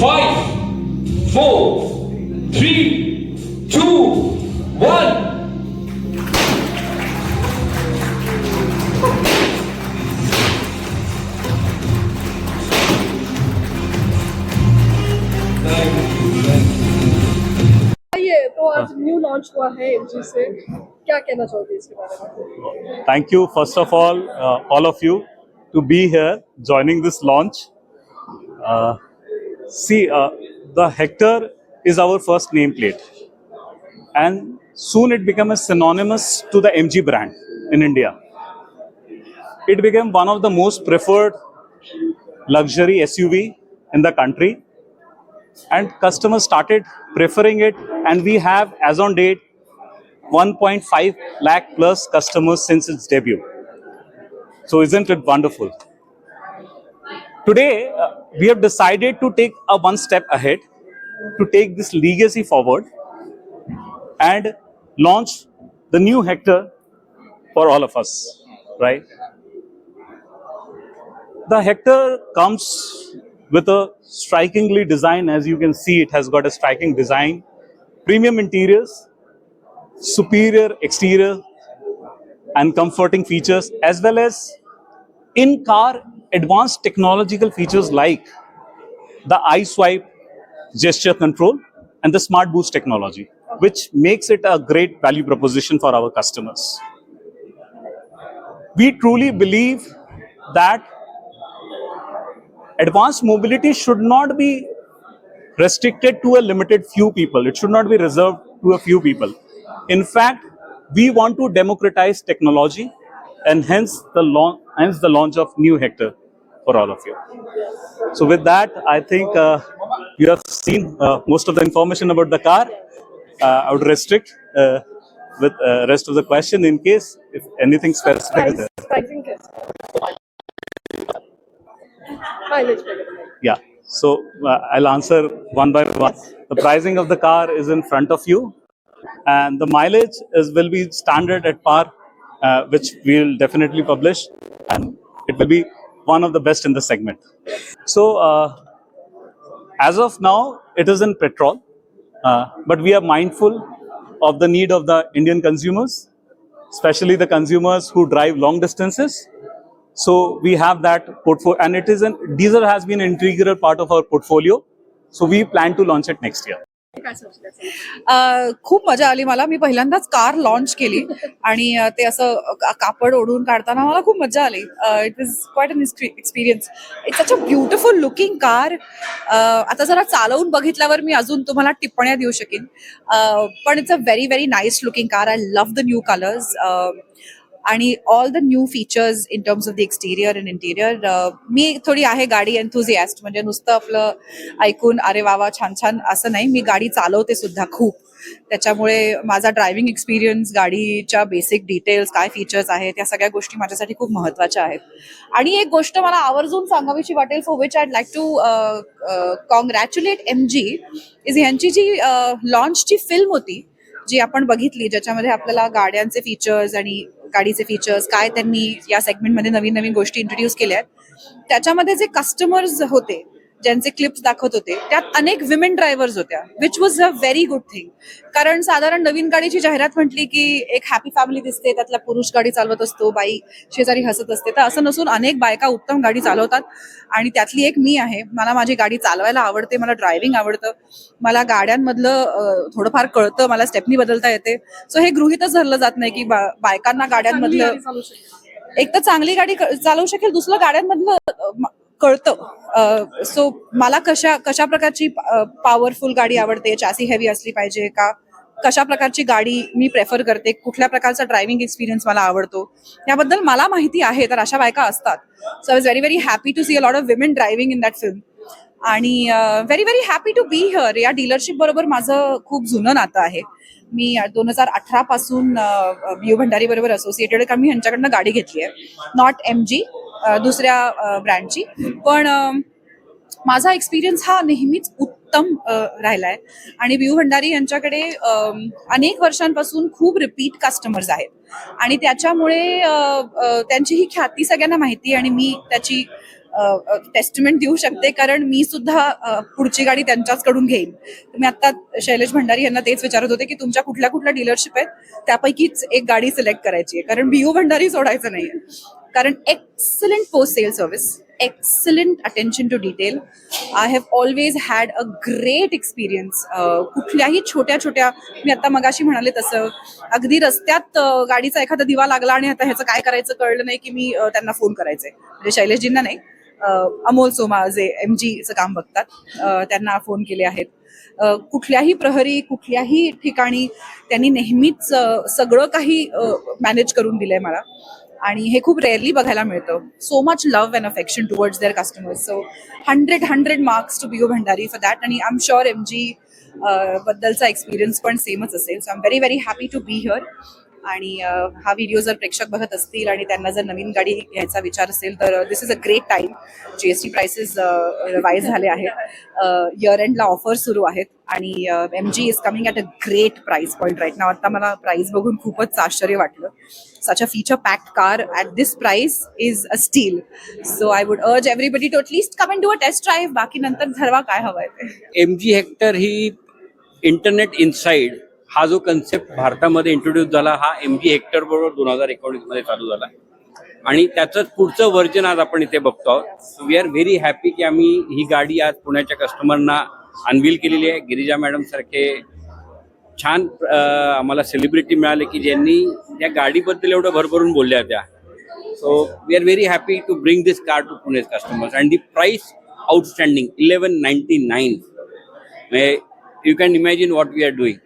five, four, three, two, one. Thank you, thank you. ये तो आज न्यू लॉन्च हुआ है एलजी से क्या कहना चाहोगे इसके बारे में thank you first of all uh, all of you to be here joining this launch uh, see uh, the hector is our first nameplate and soon it became a synonymous to the mg brand in india it became one of the most preferred luxury suv in the country and customers started preferring it and we have as on date 1.5 lakh plus customers since its debut. So, isn't it wonderful? Today, uh, we have decided to take a one step ahead to take this legacy forward and launch the new Hector for all of us, right? The Hector comes with a strikingly design, as you can see, it has got a striking design, premium interiors, superior exterior and comforting features as well as in car advanced technological features like the eye swipe gesture control and the smart boost technology which makes it a great value proposition for our customers we truly believe that advanced mobility should not be restricted to a limited few people. It should not be reserved to a few people. In fact, we want to democratize technology and hence the, launch, hence the launch of new Hector for all of you. So with that, I think uh, you have seen uh, most of the information about the car. Uh, I would restrict uh, with uh, rest of the question in case if anything specific. Yeah. So uh, I'll answer one by one. The pricing of the car is in front of you, and the mileage is will be standard at par uh, which we'll definitely publish, and it will be one of the best in the segment. So uh, as of now, it is in petrol, uh, but we are mindful of the need of the Indian consumers, especially the consumers who drive long distances. So we have that portfolio, and it is an diesel has been an integral part of our portfolio. So we plan to launch it next year. खूप मजा आली मला. मी पहिल्यांदाच car launch केली आणि ते असं कापड ओढून काढताना मला खूप मजा आली. It was quite an experience it's such a beautiful looking car आता जरा चालवून बघितल्यावर मी अजून तुम्हाला टिप्पण्या देऊ शकेन. पण it's a very very nice looking car I love the new colours and all the new features in terms of the exterior and interior मी थोडी आहे गाडी एन्थुझियास्ट म्हणजे नुसतं आपलं ऐकून अरे वा वा छान छान असं नाही. मी गाडी चालवते सुद्धा खूप. त्याच्यामुळे माझा ड्रायव्हिंग एक्सपिरियन्स गाडीच्या बेसिक डिटेल्स काय फीचर्स आहेत या सगळ्या गोष्टी माझ्यासाठी खूप महत्त्वाच्या आहेत. आणि एक गोष्ट मला आवर्जून सांगावीशी वाटेल for which I'd like to congratulate M G is ह्यांची जी uh, लॉन्चची फिल्म होती जी आपण बघितली ज्याच्यामध्ये आपल्याला गाड्यांचे फीचर्स आणि गाडीचे फीचर्स काय त्यांनी या सेगमेंटमध्ये नवीन नवीन गोष्टी इंट्रोड्यूस केल्या आहेत. त्याच्यामध्ये जे कस्टमर्स होते ज्यांचे क्लिप्स दाखवत होते त्यात अनेक विमेन ड्रायव्हर्स होत्या which was a very good thing कारण साधारण नवीन गाडीची जाहिरात म्हटली की एक हॅपी फॅमिली दिसते त्यातला पुरुष गाडी चालवत असतो बाई शेजारी हसत असते. तर असं नसून अनेक बायका उत्तम गाडी चालवतात. आणि त्यातली एक मी आहे मला माझी गाडी चालवायला आवडते मला ड्रायव्हिंग आवडतं. मला गाड्यांमधलं थोडंफार कळतं मला स्टेपनी बदलता येते. सो हे गृहितच धरलं जात नाही की बायकांना गाड्यांमधलं एक तर चांगली गाडी चालवू शकेल दुसरं गाड्यांमधलं कळतं. सो मला कशा कशा प्रकारची पॉवरफुल गाडी आवडते? चासी हेवी असली पाहिजे का? कशा प्रकारची गाडी मी प्रेफर करते? कुठल्या प्रकारचा ड्रायव्हिंग एक्सपिरियन्स मला आवडतो? याबद्दल मला माहिती आहे तर अशा बायका असतात. So I very very happy to see a lot of women driving in that film आणि very very happy to be here या डीलरशिप बरोबर माझं खूप जुनं नातं आहे. मी दोन हजार अठरा पासून भंडारी बरोबर असोसिएटेड कारण मी यांच्याकडनं गाडी घेतली आहे. नॉट एम जी दुसऱ्या ब्रँडची पण माझा एक्सपिरियन्स हा नेहमीच उत्तम राहिला राहिलाय. आणि व्यू भंडारी यांच्याकडे अनेक वर्षांपासून खूप रिपीट कस्टमर्स आहेत. आणि त्याच्यामुळे त्यांची ही ख्याती सगळ्यांना माहिती आणि मी त्याची टेस्टमेंट देऊ शकते. कारण मी सुद्धा पुढची गाडी त्यांच्याचकडून घेईन. मी आता शैलेश भंडारी यांना तेच विचारत होते की तुमच्या कुठल्या कुठल्या डीलरशिप आहेत? त्यापैकीच एक गाडी सिलेक्ट करायची आहे. कारण बियू भंडारी सोडायचं नाहीये. कारण excellent post sale service excellent attention to detail I have always had a great experience कुठल्याही छोट्या छोट्या मी आता मगाशी म्हणाले तसं अगदी रस्त्यात uh, गाडीचा एखादा दिवा लागला आणि आता ह्याचं काय करायचं कळलं नाही की मी uh, त्यांना फोन करायचे म्हणजे शैलेशजींना नाही uh, अमोल सोमा जे एम जीचं काम बघतात त्यांना फोन केले आहेत. कुठल्याही प्रहरी कुठल्याही ठिकाणी त्यांनी नेहमीच सगळं काही मॅनेज करून दिलंय मला. आणि हे खूप रेअरली बघायला मिळतं. So much love and affection towards their customers so hundred hundred marks to BU Bhandari for that आणि I am sure M G बद्दलचा एक्सपिरियन्स पण सेमच असेल. So I am very very happy to be here आणि हा video जर प्रेक्षक बघत असतील आणि त्यांना जर नवीन गाडी घ्यायचा विचार असेल तर this is a great time G S T prices revise झाले आहेत. इयर एंडला ऑफर सुरू आहेत. आणि M G is coming at a great price point right now आता मला प्राईस बघून खूपच आश्चर्य वाटलं. Such a feature packed car at this price is a steal. So I would urge everybody to at least come and do a test drive. बाकी नंतर ठरवा काय हवंय ते एम जी हेक्टर ही इंटरनेट इनसाइड हा जो कन्सेप्ट भारतामध्ये इंट्रोड्यूस झाला हा एम जी हेक्टर बरोबर दोन हजार एकोणीसमध्ये चालू झाला आणि त्याचं पुढचं व्हर्जन आज आपण इथे बघतो आहोत वी आर व्हेरी हॅपी की आम्ही ही गाडी आज पुण्याच्या कस्टमरना अनवील केलेली आहे गिरिजा मॅडम सारखे छान आम्हाला सेलिब्रिटी मिळाले की ज्यांनी त्या गाडीबद्दल एवढं भरभरून बोलल्या त्या so we are very happy to bring this car to Pune customers and the price outstanding eleven ninety nine you can imagine what we are doing